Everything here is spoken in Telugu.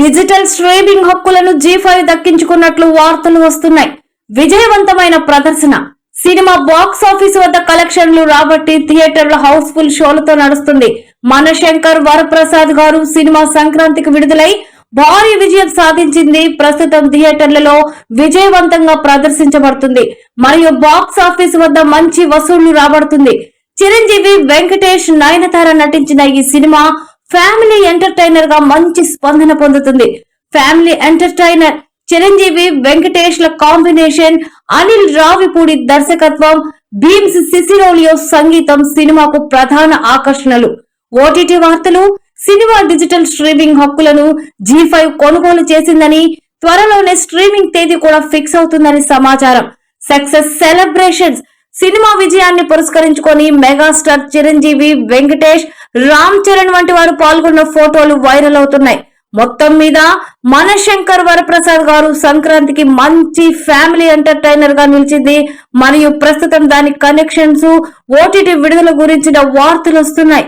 డిజిటల్ స్ట్రీమింగ్ హక్కులను జీ ఫైవ్ దక్కించుకున్నట్లు వార్తలు వస్తున్నాయి. విజయవంతమైన ప్రదర్శన. సినిమా బాక్స్ ఆఫీస్ వద్ద కలెక్షన్లు రాబట్టి థియేటర్ల హౌస్ఫుల్ షోలతో నడుస్తుంది. మనశంకర్ వరప్రసాద్ గారు సినిమా సంక్రాంతికి విడుదలై భారీ విజయం సాధించింది. ప్రస్తుతం థియేటర్లలో విజయవంతంగా ప్రదర్శించబడుతుంది. మరియు బాక్స్ ఆఫీస్ వద్ద మంచి వసూళ్ళు రాబడుతుంది. చిరంజీవి వెంకటేష్ నయనతార నటించిన ఈ సినిమా ఫ్యామిలీ ఎంటర్టైనర్గా మంచి స్పందన పొందుతుంది. ఫ్యామిలీ ఎంటర్టైనర్ చిరంజీవి వెంకటేష్ ల కాంబినేషన్ అనిల్ రావిపూడి దర్శకత్వం భీమ్స్ సిసిరోలియో సంగీతం సినిమాకు ప్రధాన ఆకర్షణలు. ఓటీటీ వార్తలు సినిమా డిజిటల్ స్ట్రీమింగ్ హక్కులను జీ ఫైవ్ కొనుగోలు చేసిందని త్వరలోనే స్ట్రీమింగ్ తేదీ కూడా ఫిక్స్ అవుతుందని సమాచారం. సక్సెస్ సెలబ్రేషన్స్ సినిమా విజయాన్ని పురస్కరించుకొని మెగాస్టార్ చిరంజీవి వెంకటేష్ రామ్ చరణ్ వంటి వారు పాల్గొన్న ఫోటోలు వైరల్ అవుతున్నాయి. మొత్తం మీద మనశంకర్ వరప్రసాద్ గారు సంక్రాంతికి మంచి ఫ్యామిలీ ఎంటర్టైనర్గా నిలిచింది. మరియు ప్రస్తుతం దాని కనెక్షన్స్ ఓటీటీ విడుదల గురించిన వార్తలు వస్తున్నాయి.